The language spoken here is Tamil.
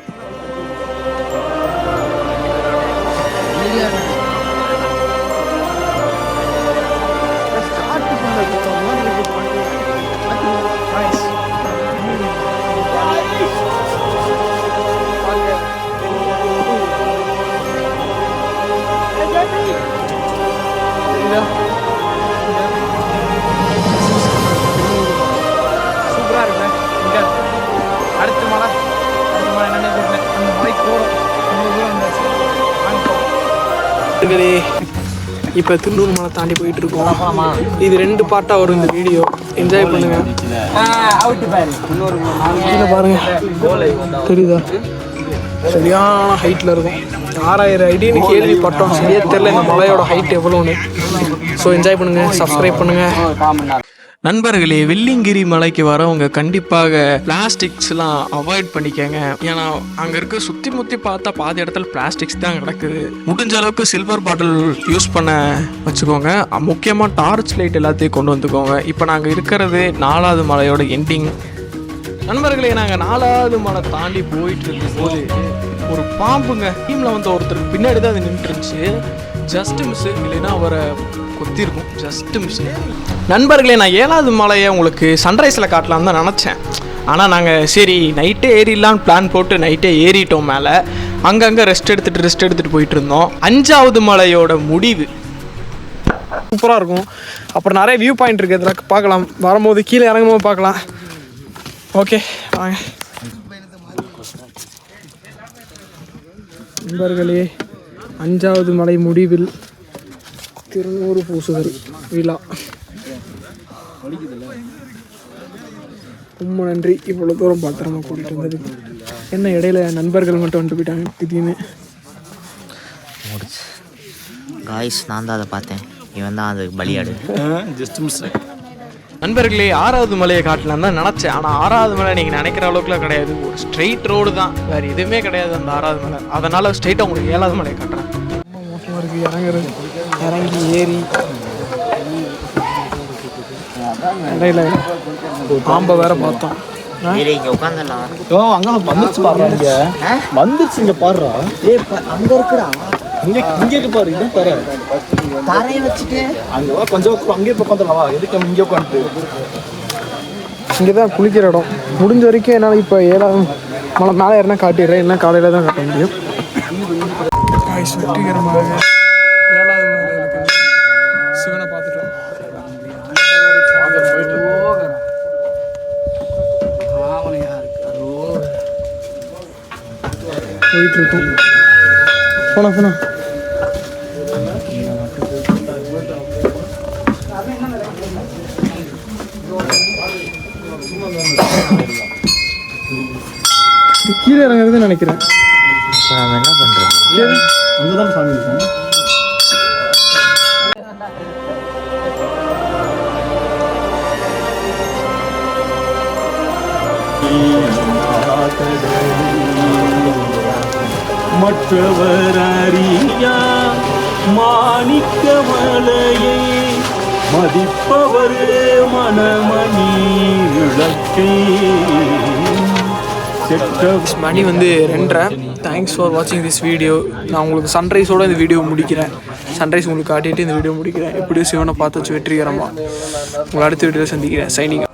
சூப்பராக மக்களே இப்போ திருநூறு மலை தாண்டி போயிட்டு இருக்கோம் இது ரெண்டு பார்ட்டாக வரும் இந்த வீடியோ. என்ஜாய் பண்ணுங்க. கீழே பாருங்க. தெரியுதா? சரியான ஹைட்டில் இருக்கும். ஆறாயிரம் ஐடின்னு கேள்விப்பட்டோம். சரியா தெரியல. இந்த மலையோட ஹைட் எவ்வளோன்னு ஸோ என்ஜாய் பண்ணுங்க. சப்ஸ்கிரைப் பண்ணுங்க. நண்பர்களே வெள்ளிங்கிரி மலைக்கு வரவங்க கண்டிப்பாக பிளாஸ்டிக்ஸ்லாம் அவாய்ட் பண்ணிக்கங்க. ஏன்னா அங்கே இருக்க சுற்றி முற்றி பார்த்தா பாதி இடத்துல பிளாஸ்டிக்ஸ் தான் கிடக்குது. முடிஞ்ச அளவுக்கு சில்வர் பாட்டில் யூஸ் பண்ண வச்சுக்கோங்க. முக்கியமாக டார்ச் லைட் எல்லாத்தையும் கொண்டு வந்துக்கோங்க. இப்போ நாங்கள் இருக்கிறது நாலாவது மலையோட எண்டிங் நண்பர்களே நாங்கள் நாலாவது மலை தாண்டி போயிட்டு இருக்கும்போது ஒரு பாம்புங்க. டீமில் வந்து ஒருத்தருக்கு பின்னாடி தான் அது நின்றுருந்துச்சு ஜஸ்ட் மிஸ் இல்லைன்னா அவரை கொத்திருக்கும். ஜஸ்ட் மிஸ் நண்பர்களே நான் ஏழாவது மலையை உங்களுக்கு சன்ரைஸில் காட்டலாம்னு தான் நினச்சேன். ஆனால் நாங்கள் சரி நைட்டே ஏறிடலான்னு பிளான் போட்டு நைட்டே ஏறிட்டோம் மேலே. அங்கங்கே ரெஸ்ட் எடுத்துகிட்டு ரெஸ்ட் எடுத்துகிட்டு போயிட்டு இருந்தோம். அஞ்சாவது மலையோட முடிவு. சூப்பராக இருக்கும். அப்புறம் நிறைய வியூ பாயிண்ட் இருக்குது இதில் பார்க்கலாம். வரும்போது கீழே இறங்கும்போது பார்க்கலாம். ஓகே வாங்க. நண்பர்களே அஞ்சாவது மலை முடிவில் திருநூறு பூசுதல் விழா. ரொம்ப நன்றி. இவ்வளோ தூரம் பத்திரமா கூட்டிகிட்டு வந்ததுக்கு என்ன இடையில நண்பர்கள் மட்டும் வந்துட்டு போயிட்டாங்க. திடீர்னு. முடிச்சு. காய்ஸ் நான் தான் அதை பார்த்தேன். இவன் தான் அது பலியாடு. நண்பர்களே ஆறாவது மலையை காட்டலாம் தான் நினச்சேன். ஆனால் ஆறாவது மலை நீங்கள் நினைக்கிற அளவுக்குலாம் கிடையாது. ஒரு ஸ்ட்ரெயிட் ரோடு தான். வேறு எதுவுமே கிடையாது அந்த ஆறாவது மலை. அதனால் ஸ்ட்ரெயிட்டாக உங்களுக்கு ஏழாவது மலையை காட்டுறேன். ரொம்ப மோசமாக இருக்குது இறங்குறது இறங்கி ஏறி இடையில பாம்பை வேற பார்த்தோம் ஓ அங்க வந்துருச்சு பாரு இங்க. வந்துருச்சு இங்க பாருடா. ஏய் அங்கே இருக்குடா. இங்க இங்க இருக்கு பாரு இதான் தர. தரையை வச்சுட்டு. அங்க வா கொஞ்சம் உட்காந்துடலாம் வா எதுக்கு இங்கே உட்காந்துட்டு இங்கே தான் குளிக்கிற இடம். முடிஞ்ச வரைக்கும் என்னால் இப்போ ஏழாவது மலை மேலே ஏறினா காட்டிடுறேன். இல்லை காலையில் தான் காட்ட முடியும். வெற்றிகரமாக ஏழாவது மலையில் இருக்கிற சிவனை பார்த்துட்டோம். போயிட்டு இருக்கோம். போனா போனா கீழே இறங்குறதுன்னு நினைக்கிறேன். நம்ம என்ன பண்ணுறது அங்கே தான் சாமி இருக்கும் மற்றவர் அறியா மாணிக்க மலையை மதிப்பவர் மனமணி விளக்கை. மணி வந்து ரெண்டரை. தேங்க்ஸ் ஃபார் வாட்சிங் திஸ் வீடியோ நான் உங்களுக்கு சன்ரைஸோட இந்த வீடியோ முடிக்கிறேன். சன்ரைஸ் உங்களுக்கு காட்டிட்டு இந்த வீடியோ முடிக்கிறேன். எப்படியும் சிவனை பார்த்து வச்சு வெற்றிகரமாக உங்களை அடுத்த வீடியோவில் சந்திக்கிறேன். சைனிங்